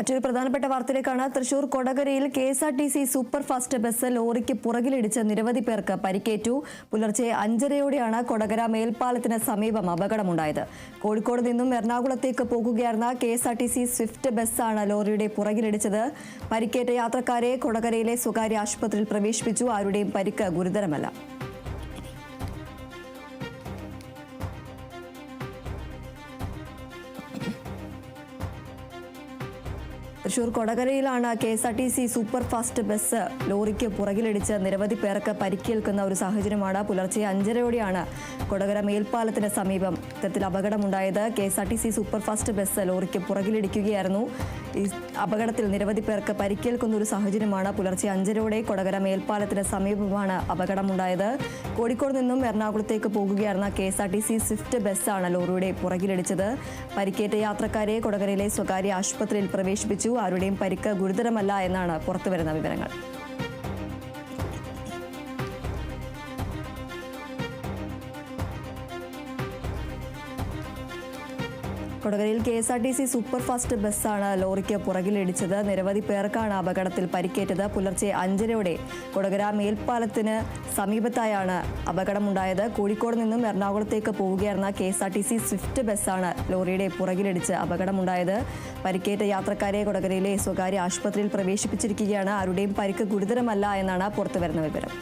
മറ്റൊരു പ്രധാനപ്പെട്ട വാർത്തയിലേക്കാണ് Thrissur കൊടകരയിൽ K S R T C super fast bus ലോറിക്ക് പുറകിലിടിച്ച് നിരവധി പേർക്ക് പരിക്കേറ്റു. പുലർച്ചെ അഞ്ചരയോടെയാണ് കൊടകര മേൽപ്പാലത്തിന് സമീപം അപകടമുണ്ടായത്. കോഴിക്കോട് നിന്നും എറണാകുളത്തേക്ക് പോകുകയായിരുന്ന K S R T C Swift ബസ്സാണ് ലോറിയുടെ പുറകിലിടിച്ചത്. പരിക്കേറ്റ യാത്രക്കാരെ കൊടകരയിലെ സ്വകാര്യ ആശുപത്രിയിൽ പ്രവേശിപ്പിച്ചു. ആരുടെയും പരിക്ക് ഗുരുതരമല്ല. Thrissur കൊടകരയിലാണ് K S R T C super fast bus ലോറിക്ക് പുറകിലിടിച്ച് നിരവധി പേർക്ക് പരിക്കേൽക്കുന്ന ഒരു സാഹചര്യമാണ് പുലർച്ചെ അഞ്ചരയോടെയാണ് കൊടകര മേൽപ്പാലത്തിന് സമീപം ഇത്തരത്തിൽ അപകടമുണ്ടായത്. K S R T C super fast bus ലോറിക്ക് പുറകിലിടിക്കുകയായിരുന്നു. ഈ അപകടത്തിൽ നിരവധി പേർക്ക് പരിക്കേൽക്കുന്ന ഒരു സാഹചര്യമാണ് പുലർച്ചെ അഞ്ചരയോടെ കൊടകര മേൽപ്പാലത്തിന് സമീപമാണ് അപകടമുണ്ടായത്. കോഴിക്കോട് നിന്നും എറണാകുളത്തേക്ക് പോകുകയായിരുന്ന K S R T C Swift ബസ്സാണ് ലോറിയുടെ പുറകിലിടിച്ചത്. പരിക്കേറ്റ യാത്രക്കാരെ കൊടകരയിലെ സ്വകാര്യ ആശുപത്രിയിൽ പ്രവേശിപ്പിച്ചു. ആരുടെയും പരിക്ക് ഗുരുതരമല്ല എന്നാണ് പുറത്തുവരുന്ന വിവരങ്ങൾ. കൊടകരയിൽ K S R T C super fast ബസ്സാണ് ലോറിക്ക് പുറകിലിടിച്ചത്. നിരവധി പേർക്കാണ് അപകടത്തിൽ പരിക്കേറ്റത്. പുലർച്ചെ അഞ്ചരയോടെ കൊടകര മേൽപ്പാലത്തിന് സമീപത്തായാണ് അപകടമുണ്ടായത്. കോഴിക്കോട് നിന്നും എറണാകുളത്തേക്ക് പോവുകയായിരുന്ന K S R T C Swift ബസ്സാണ് ലോറിയുടെ പുറകിലിടിച്ച് അപകടമുണ്ടായത്. പരിക്കേറ്റ യാത്രക്കാരെ കൊടകരയിലെ സ്വകാര്യ ആശുപത്രിയിൽ പ്രവേശിപ്പിച്ചിരിക്കുകയാണ്. ആരുടെയും പരിക്ക് ഗുരുതരമല്ല എന്നാണ് പുറത്തുവരുന്ന വിവരം.